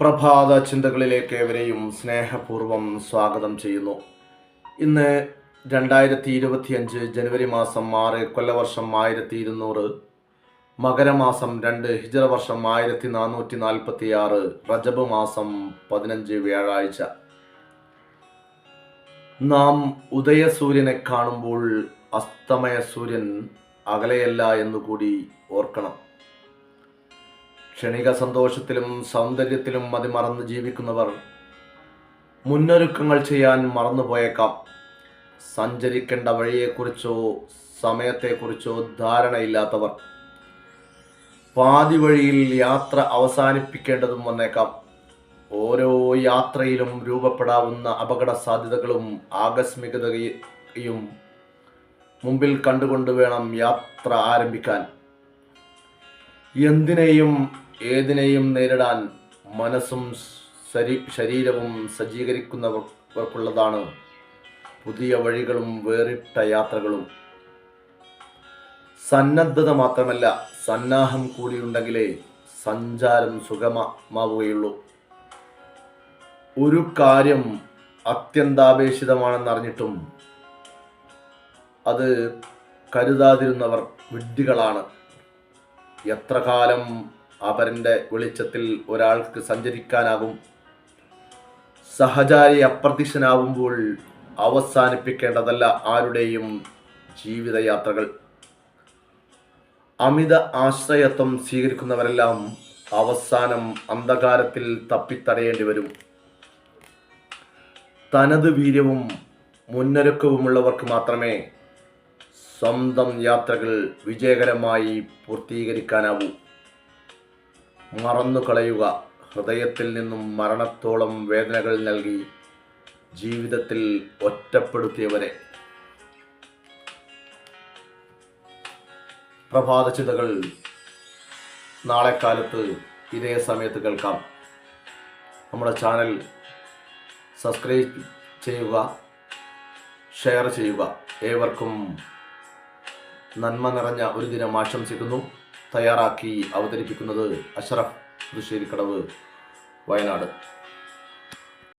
പ്രഭാത ചിന്തകളിലേക്ക് ഏവരെയും സ്നേഹപൂർവം സ്വാഗതം ചെയ്യുന്നു. ഇന്ന് രണ്ടായിരത്തി ഇരുപത്തിയഞ്ച് ജനുവരി മാസം ആറ് കൊല്ലവർഷം ആയിരത്തി ഇരുന്നൂറ് മകരമാസം രണ്ട് ഹിജറ വർഷം ആയിരത്തി നാനൂറ്റി നാൽപ്പത്തി ആറ് റജബ് മാസം പതിനഞ്ച് വ്യാഴാഴ്ച. നാം ഉദയസൂര്യനെ കാണുമ്പോൾ അസ്തമയ സൂര്യൻ അകലെയല്ല എന്നുകൂടി ഓർക്കണം. ക്ഷണിക സന്തോഷത്തിലും സൗന്ദര്യത്തിലും മതിമറന്ന് ജീവിക്കുന്നവർ മുന്നൊരുക്കങ്ങൾ ചെയ്യാൻ മറന്നുപോയേക്കാം. സഞ്ചരിക്കേണ്ട വഴിയെക്കുറിച്ചോ സമയത്തെക്കുറിച്ചോ ധാരണയില്ലാത്തവർ. പാതി വഴിയിൽ യാത്ര അവസാനിപ്പിക്കേണ്ടതും വന്നേക്കാം. ഓരോ യാത്രയിലും രൂപപ്പെടാവുന്ന അപകട സാധ്യതകളും ആകസ്മികതയും മുമ്പിൽ കണ്ടുകൊണ്ട് വേണം യാത്ര ആരംഭിക്കാൻ. എന്തിനേയും ഏതിനേയും നേരിടാൻ മനസ്സും ശരീ ശരീരവും സജ്ജീകരിക്കുന്നവർക്കുള്ളതാണ് പുതിയ വഴികളും വേറിട്ട യാത്രകളും. സന്നദ്ധത മാത്രമല്ല സന്നാഹം കൂടിയുണ്ടെങ്കിലേ സഞ്ചാരം സുഗമമാവുകയുള്ളൂ. ഒരു കാര്യം അത്യന്താപേക്ഷിതമാണെന്നറിഞ്ഞിട്ടും അത് കരുതാതിരുന്നവർ വിഡ്ഢികളാണ്. എത്ര കാലം അപരന്റെ വെളിച്ചത്തിൽ ഒരാൾക്ക് സഞ്ചരിക്കാനാകും. സഹചാരി അപ്രത്യക്ഷനാവുമ്പോൾ അവസാനിപ്പിക്കേണ്ടതല്ല ആരുടെയും ജീവിതയാത്രകൾ. അമിത ആശ്രയത്വം സ്വീകരിക്കുന്നവരെല്ലാം അവസാനം അന്ധകാരത്തിൽ തപ്പിത്തടയേണ്ടി വരും. തനത് വീര്യവും മുന്നൊരുക്കവുമുള്ളവർക്ക് മാത്രമേ സ്വന്തം യാത്രകൾ വിജയകരമായി പൂർത്തീകരിക്കാനാവൂ. മറന്നു കളയുക ഹൃദയത്തിൽ നിന്നും മരണത്തോളം വേദനകൾ നൽകി ജീവിതത്തിൽ ഒറ്റപ്പെടുത്തിയവരെ. പ്രഭാത ചിന്തകൾ നാളെ കാലത്ത് ഇതേ സമയത്ത് കേൾക്കാം. നമ്മുടെ ചാനൽ സബ്സ്ക്രൈബ് ചെയ്യുക ഷെയർ ചെയ്യുക. ഏവർക്കും നന്മ നിറഞ്ഞ ഒരു ദിനം ആശംസിക്കുന്നു. തയ്യാറാക്കി അവതരിപ്പിക്കുന്നത് അഷറഫ് പുതുശ്ശേരിക്കടവ് വയനാട്.